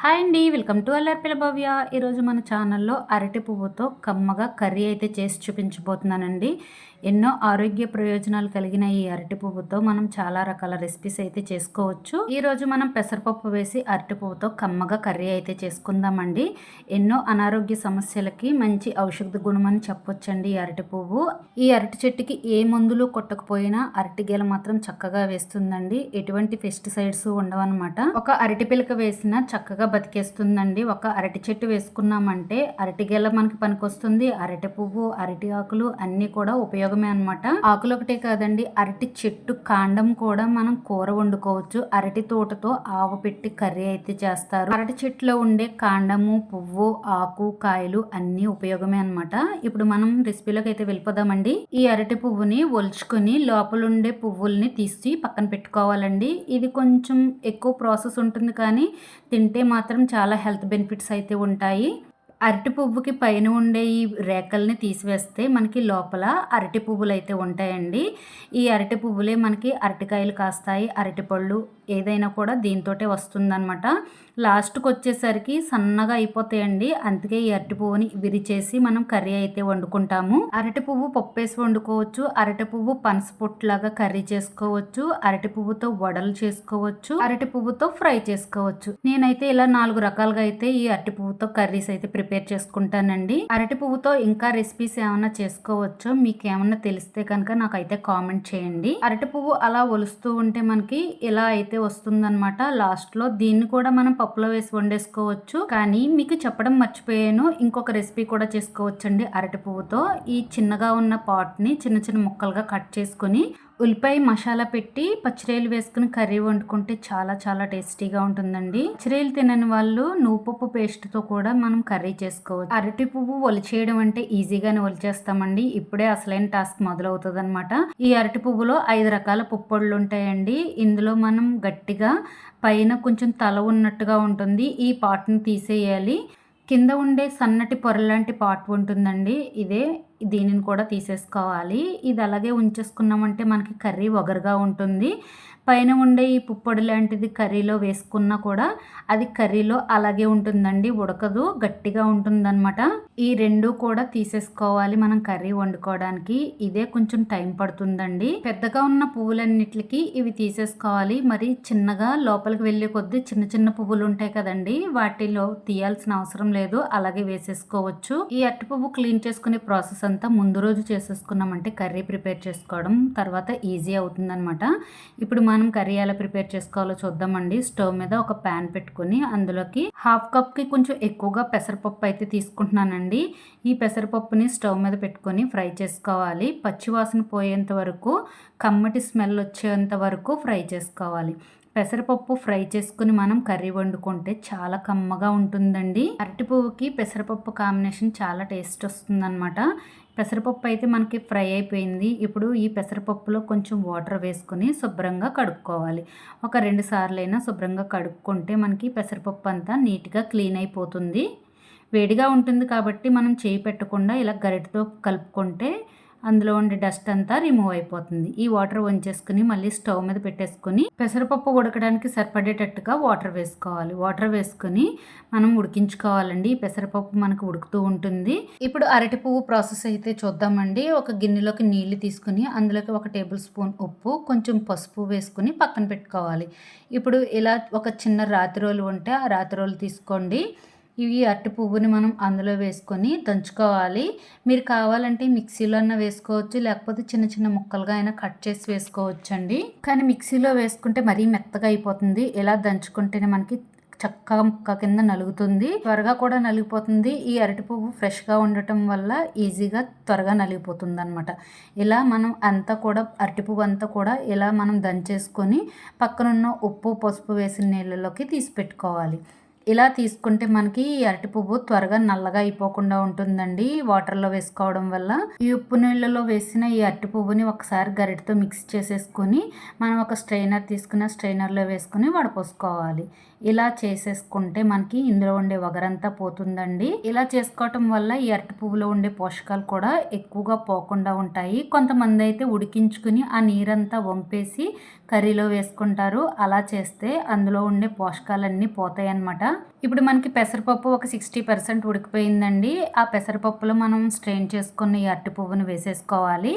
Hi అండి welcome to Allari భవ్య. ఈరోజు మన ఛానల్లో అరటి పువ్వుతో కమ్మగా కర్రీ అయితే చేసి చూపించబోతున్నానండి. ఎన్నో ఆరోగ్య ప్రయోజనాలు కలిగిన ఈ అరటి పువ్వుతో మనం చాలా రకాల రెసిపీస్ అయితే చేసుకోవచ్చు. ఈరోజు మనం పెసరపప్పు వేసి అరటి పువ్వుతో కమ్మగా కర్రీ అయితే చేసుకుందామండి. ఎన్నో అనారోగ్య సమస్యలకి మంచి ఔషధ గుణం అని చెప్పొచ్చండి ఈ అరటి పువ్వు ఈ అరటి చెట్టుకి ఏ మందులు కొట్టకపోయినా అరటి గెల మాత్రం చక్కగా వేస్తుందండి. ఎటువంటి పెస్టిసైడ్స్ ఉండవన్నమాట. ఒక అరటి పిలక వేసినా చక్కగా బతికేస్తుందండి. ఒక అరటి చెట్టు వేసుకున్నామంటే అరటి గెల మనకి పనికొస్తుంది. అరటి పువ్వు అరటి ఆకులు అన్నీ కూడా ఉపయోగం ఉపయోగమే అనమాట ఆకులు ఒకటే కాదండి అరటి చెట్టు కాండం కూడా మనం కూర వండుకోవచ్చు. అరటి తోటతో ఆవు పెట్టి కర్రీ అయితే చేస్తారు. అరటి చెట్టులో ఉండే కాండము పువ్వు ఆకు కాయలు అన్ని ఉపయోగమే అనమాట ఇప్పుడు మనం రెసిపీలోకి అయితే వెళ్ళిపోదామండి. ఈ అరటి పువ్వుని ఒలుచుకొని లోపలుండే పువ్వుల్ని తీసి పక్కన పెట్టుకోవాలండి. ఇది కొంచెం ఎక్కువ ప్రాసెస్ ఉంటుంది కానీ తింటే మాత్రం చాలా హెల్త్ బెనిఫిట్స్ అయితే ఉంటాయి. అరటి పువ్వుకి పైన ఉండే ఈ రేకల్ని తీసివేస్తే మనకి లోపల అరటి పువ్వులు అయితే ఉంటాయండి. ఈ అరటి పువ్వులే మనకి అరటికాయలు కాస్తాయి అరటిపళ్ళు ఏదైనా కూడా దీంతోటే వస్తుందన్నమాట. లాస్ట్కి వచ్చేసరికి సన్నగా అయిపోతాయండి. అందుకే ఈ అరటి పువ్వుని విరిచేసి మనం కర్రీ అయితే వండుకుంటాము. అరటి పువ్వు పప్పేసి వండుకోవచ్చు. అరటి పువ్వు పనస పొట్టులాగా కర్రీ చేసుకోవచ్చు. అరటి పువ్వుతో వడలు చేసుకోవచ్చు. అరటి పువ్వుతో ఫ్రై చేసుకోవచ్చు. నేనైతే ఇలా నాలుగు రకాలుగా అయితే ఈ అరటి పువ్వుతో కర్రీస్ అయితే ప్రిపేర్ చేసుకుంటానండి. అరటి పువ్వుతో ఇంకా రెసిపీస్ ఏమైనా చేసుకోవచ్చో మీకు ఏమైనా తెలిస్తే కనుక నాకైతే కామెంట్ చేయండి. అరటి పువ్వు అలా ఒలుస్తూ ఉంటే మనకి ఇలా అయితే వస్తుందన్నమాట. లాస్ట్లో దీన్ని కూడా మనం పప్పులో వేసి వండేసుకోవచ్చు. కానీ మీకు చెప్పడం మర్చిపోయాను. ఇంకొక రెసిపీ కూడా చేసుకోవచ్చండి అరటి పువ్వుతో ఈ చిన్నగా ఉన్న పాట్ని చిన్న చిన్న ముక్కలుగా కట్ చేసుకొని ఉల్లిపాయ మసాలా పెట్టి పచ్చిరేలు వేసుకుని కర్రీ వండుకుంటే చాలా చాలా టేస్టీగా ఉంటుందండి. పచ్చిరేలు తినని వాళ్ళు నువ్వుపప్పు పేస్ట్తో కూడా మనం కర్రీ చేసుకోవచ్చు. అరటి పువ్వు ఒలిచేయడం అంటే ఈజీగానే ఒలిచేస్తామండి. ఇప్పుడే అసలైన టాస్క్ మొదలవుతుంది అనమాట ఈ అరటి పువ్వులో ఐదు రకాల పుప్పళ్ళు ఉంటాయండి ఇందులో మనం గట్టిగా పైన కొంచెం తల ఉన్నట్టుగా ఉంటుంది. ఈ పాటను తీసేయాలి. కింద ఉండే సన్నటి పొరలాంటి పాట్ ఉంటుందండి. ఇదే దీనిని కూడా తీసేసుకోవాలి. ఇది అలాగే ఉంచేసుకున్నామంటే మనకి కర్రీ ఒగరుగా ఉంటుంది. పైన ఉండే ఈ పుప్పొడి లాంటిది కర్రీలో వేసుకున్నా కూడా అది కర్రీలో అలాగే ఉంటుందండి ఉడకదు గట్టిగా ఉంటుందన్నమాట. ఈ రెండు కూడా తీసేసుకోవాలి మనం కర్రీ వండుకోవడానికి. ఇదే కొంచెం టైం పడుతుందండి. పెద్దగా ఉన్న పువ్వులన్నిటికి ఇవి తీసేసుకోవాలి. మరి చిన్నగా లోపలికి వెళ్ళే కొద్దీ చిన్న చిన్న పువ్వులు ఉంటాయి కదండి వాటిలో తీయాల్సిన అవసరం లేదు. అలాగే వేసేసుకోవచ్చు. ఈ అట్టి పువ్వు క్లీన్ చేసుకునే ప్రాసెస్ అంతా ముందు రోజు చేసేసుకున్నామంటే కర్రీ ప్రిపేర్ చేసుకోవడం తర్వాత ఈజీ అవుతుందనమాట ఇప్పుడు మనం మనం కర్రీ ఎలా ప్రిపేర్ చేసుకోవాలో చూద్దామండి. స్టవ్ మీద ఒక ప్యాన్ పెట్టుకుని అందులోకి హాఫ్ కప్కి కొంచెం ఎక్కువగా పెసరపప్పు అయితే తీసుకుంటున్నానండి. ఈ పెసరపప్పుని స్టవ్ మీద పెట్టుకొని ఫ్రై చేసుకోవాలి. పచ్చివాసన పోయేంత వరకు కమ్మటి స్మెల్ వచ్చేంత వరకు ఫ్రై చేసుకోవాలి. పెసరపప్పు ఫ్రై చేసుకుని మనం కర్రీ వండుకుంటే చాలా కమ్మగా ఉంటుందండి. అరటిపువ్వుకి పెసరపప్పు కాంబినేషన్ చాలా టేస్ట్ వస్తుందన్నమాట. పెసరపప్పు అయితే మనకి ఫ్రై అయిపోయింది. ఇప్పుడు ఈ పెసరపప్పులో కొంచెం వాటర్ వేసుకొని శుభ్రంగా కడుక్కోవాలి. ఒక రెండు సార్లైనా శుభ్రంగా కడుక్కుంటే మనకి పెసరపప్పు అంతా నీట్గా క్లీన్ అయిపోతుంది. వేడిగా ఉంటుంది కాబట్టి మనం చేయి పెట్టకుండా ఇలా గరిటతో కలుపుకుంటే అందులో ఉండే డస్ట్ అంతా రిమూవ్ అయిపోతుంది. ఈ వాటర్ వంచేసుకుని మళ్ళీ స్టవ్ మీద పెట్టేసుకుని పెసరపప్పు ఉడకడానికి సరిపడేటట్టుగా వాటర్ వేసుకోవాలి. వాటర్ వేసుకుని మనం ఉడికించుకోవాలండి. ఈ పెసరపప్పు మనకు ఉడుకుతూ ఉంటుంది. ఇప్పుడు అరటి పువ్వు ప్రాసెస్ అయితే చూద్దామండి. ఒక గిన్నెలోకి నీళ్ళు తీసుకుని అందులోకి ఒక టేబుల్ స్పూన్ ఉప్పు కొంచెం పసుపు వేసుకుని పక్కన పెట్టుకోవాలి. ఇప్పుడు ఇలా ఒక చిన్న రాతి రోలు ఉంటే ఆ రాతి రోలు తీసుకోండి. ఇవి అట్టి పువ్వుని మనం అందులో వేసుకొని దంచుకోవాలి. మీరు కావాలంటే మిక్సీలో అన్న వేసుకోవచ్చు లేకపోతే చిన్న చిన్న ముక్కలుగా అయినా కట్ చేసి వేసుకోవచ్చు అండి కానీ మిక్సీలో వేసుకుంటే మరీ మెత్తగా అయిపోతుంది. ఇలా దంచుకుంటేనే మనకి చక్కగా ముక్క కింద నలుగుతుంది. త్వరగా కూడా నలిగిపోతుంది. ఈ అరటి పువ్వు ఫ్రెష్గా ఉండటం వల్ల ఈజీగా త్వరగా నలిగిపోతుంది అనమాట ఇలా మనం అంతా కూడా అరటి పువ్వు అంతా కూడా ఇలా మనం దంచేసుకొని పక్కనున్న ఉప్పు పసుపు వేసిన నీళ్ళలోకి తీసి పెట్టుకోవాలి. ఇలా తీసుకుంటే మనకి ఈ అరటి పువ్వు త్వరగా నల్లగా అయిపోకుండా ఉంటుందండి వాటర్లో వేసుకోవడం వల్ల. ఈ ఉప్పు నీళ్ళలో వేసిన ఈ అరటి పువ్వుని ఒకసారి గరిటతో మిక్స్ చేసేసుకొని మనం ఒక స్ట్రైనర్ తీసుకున్న స్ట్రైనర్లో వేసుకుని వడపోసుకోవాలి. ఇలా చేసేసుకుంటే మనకి ఇందులో ఉండే వగరంతా పోతుందండి. ఇలా చేసుకోవటం వల్ల ఈ అరటి పువ్వులో ఉండే పోషకాలు కూడా ఎక్కువగా పోకుండా ఉంటాయి. కొంతమంది అయితే ఉడికించుకుని ఆ నీరంతా వంపేసి కర్రీలో వేసుకుంటారు. అలా చేస్తే అందులో ఉండే పోషకాలన్నీ పోతాయి అన్నమాట ఇప్పుడు మనకి పెసరపప్పు ఒక సిక్స్టీ పర్సెంట్ ఉడికిపోయిందండి. ఆ పెసరపప్పులో మనం స్ట్రెయిన్ చేసుకున్న ఈ అరటి పువ్వును వేసేసుకోవాలి.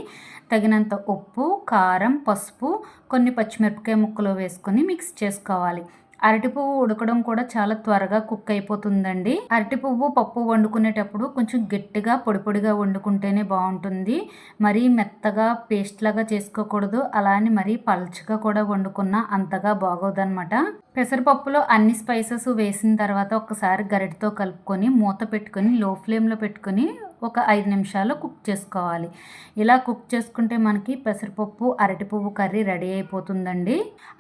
తగినంత ఉప్పు కారం పసుపు కొన్ని పచ్చిమిరపకాయ ముక్కలు వేసుకొని మిక్స్ చేసుకోవాలి. అరటి పువ్వు ఉడకడం కూడా చాలా త్వరగా కుక్ అయిపోతుందండి. అరటి పువ్వు పప్పు వండుకునేటప్పుడు కొంచెం గట్టిగా పొడి పొడిగా వండుకుంటేనే బాగుంటుంది. మరీ మెత్తగా పేస్ట్ లాగా చేసుకోకూడదు. అలానే మరీ పల్చగా కూడా వండుకున్నా అంతగా బాగోదన్నమాట. పెసరపప్పులో అన్ని స్పైసెస్ వేసిన తర్వాత ఒకసారి గరిటతో కలుపుకొని మూత పెట్టుకొని లో ఫ్లేమ్లో పెట్టుకొని ఒక ఐదు నిమిషాలు కుక్ చేసుకోవాలి. ఇలా కుక్ చేసుకుంటే మనకి పెసరపప్పు అరటి పువ్వు కర్రీ రెడీ అయిపోతుందండి.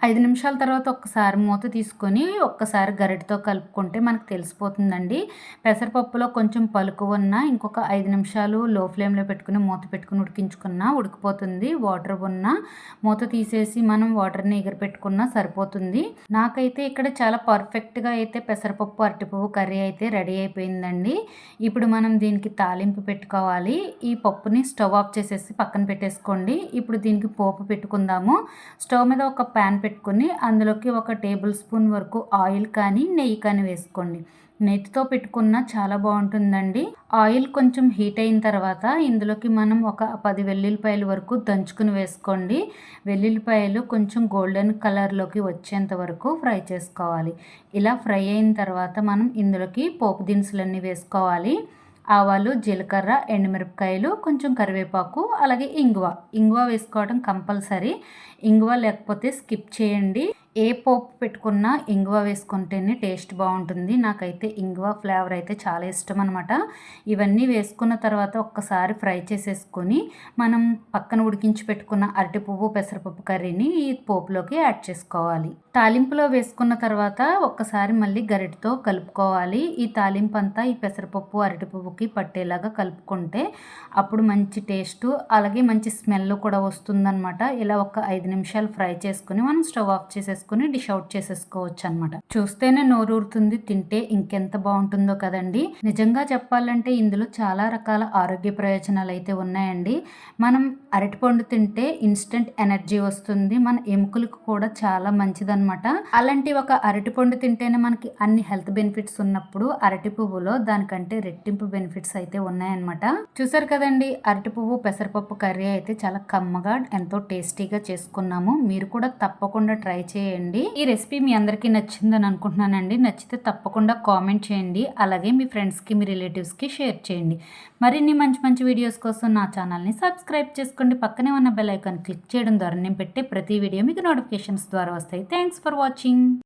ఐదు నిమిషాల తర్వాత ఒక్కసారి మూత తీసుకొని ఒక్కసారి గరిటతో కలుపుకుంటే మనకు తెలిసిపోతుందండి. పెసరపప్పులో కొంచెం పలుకు ఉన్న ఇంకొక ఐదు నిమిషాలు లో ఫ్లేమ్లో పెట్టుకుని మూత పెట్టుకుని ఉడికించుకున్నా ఉడికిపోతుంది. వాటర్ ఉన్న మూత తీసేసి మనం వాటర్ని ఎగిరి పెట్టుకున్నా సరిపోతుంది. నాకైతే ఇక్కడ చాలా పర్ఫెక్ట్గా అయితే పెసరపప్పు అరటిపువ్వు కర్రీ అయితే రెడీ అయిపోయిందండి. ఇప్పుడు మనం దీనికి తాలింపు తాలింపు పెట్టుకోవాలి. ఈ పప్పుని స్టవ్ ఆఫ్ చేసేసి పక్కన పెట్టేసుకోండి. ఇప్పుడు దీనికి పోపు పెట్టుకుందాము. స్టవ్ మీద ఒక ప్యాన్ పెట్టుకుని అందులోకి ఒక టేబుల్ స్పూన్ వరకు ఆయిల్ కానీ నెయ్యి కానీ వేసుకోండి. నెయ్యితో పెట్టుకున్న చాలా బాగుంటుందండి. ఆయిల్ కొంచెం హీట్ అయిన తర్వాత ఇందులోకి మనం ఒక పది వెల్లుల్లిపాయలు వరకు దంచుకుని వేసుకోండి. వెల్లుల్లిపాయలు కొంచెం గోల్డెన్ కలర్లోకి వచ్చేంత వరకు ఫ్రై చేసుకోవాలి. ఇలా ఫ్రై అయిన తర్వాత మనం ఇందులోకి పోపు దినుసులన్నీ వేసుకోవాలి. ఆవాలు జీలకర్ర ఎండుమిరపకాయలు కొంచెం కరివేపాకు అలాగే ఇంగువ. ఇంగువ వేసుకోవడం కంపల్సరీ. ఇంగువ లేకపోతే స్కిప్ చేయండి. ఏ పోపు పెట్టుకున్నా ఇంగువ వేసుకుంటేనే టేస్ట్ బాగుంటుంది. నాకైతే ఇంగువ ఫ్లేవర్ అయితే చాలా ఇష్టం అనమాట ఇవన్నీ వేసుకున్న తర్వాత ఒక్కసారి ఫ్రై చేసేసుకొని మనం పక్కన ఉడికించి పెట్టుకున్న అరటి పువ్వు పెసరపప్పు కర్రీని ఈ పోపులోకి యాడ్ చేసుకోవాలి. తాలింపులో వేసుకున్న తర్వాత ఒక్కసారి మళ్ళీ గరిటతో కలుపుకోవాలి. ఈ తాలింపు అంతా ఈ పెసరపప్పు అరటి పువ్వుకి పట్టేలాగా కలుపుకుంటే అప్పుడు మంచి టేస్ట్ అలాగే మంచి స్మెల్ కూడా వస్తుందన్నమాట. ఇలా ఒక ఐదు నిమిషాలు ఫ్రై చేసుకుని మనం స్టవ్ ఆఫ్ చేసేసుకుని డిష్ అవుట్ చేసేసుకోవచ్చు అనమాట చూస్తేనే నోరూరుతుంది తింటే ఇంకెంత బాగుంటుందో కదండి. నిజంగా చెప్పాలంటే ఇందులో చాలా రకాల ఆరోగ్య ప్రయోజనాలు అయితే ఉన్నాయండి. మనం అరటిపండు తింటే ఇన్స్టెంట్ ఎనర్జీ వస్తుంది మన ఎముకలకు కూడా చాలా మంచిదన్నమాట. అలాంటి ఒక అరటిపండు తింటేనే మనకి అన్ని హెల్త్ బెనిఫిట్స్ ఉన్నప్పుడు అరటి పువ్వులో దానికంటే రెట్టింపు బెనిఫిట్స్ అయితే ఉన్నాయన్నమాట. చూసారు కదండి అరటి పువ్వు పెసరపప్పు కర్రీ అయితే చాలా కమ్మగా ఎంతో టేస్టీగా చేసుకున్నాము. మీరు కూడా తప్పకుండా ట్రై చేయండి. చేయండి. ఈ రెసిపీ మీ అందరికీ నచ్చిందని అనుకుంటున్నానండి. నచ్చితే తప్పకుండా కామెంట్ చేయండి. అలాగే మీ ఫ్రెండ్స్కి మీ రిలేటివ్స్కి షేర్ చేయండి. మరిన్ని మంచి మంచి వీడియోస్ కోసం నా ఛానల్ని సబ్స్క్రైబ్ చేసుకోండి పక్కనే ఉన్న బెల్ ఐకాన్ క్లిక్ చేయడం ద్వారా నేను పెట్టే ప్రతి వీడియో మీకు నోటిఫికేషన్స్ ద్వారా వస్తాయి. Thanks for watching.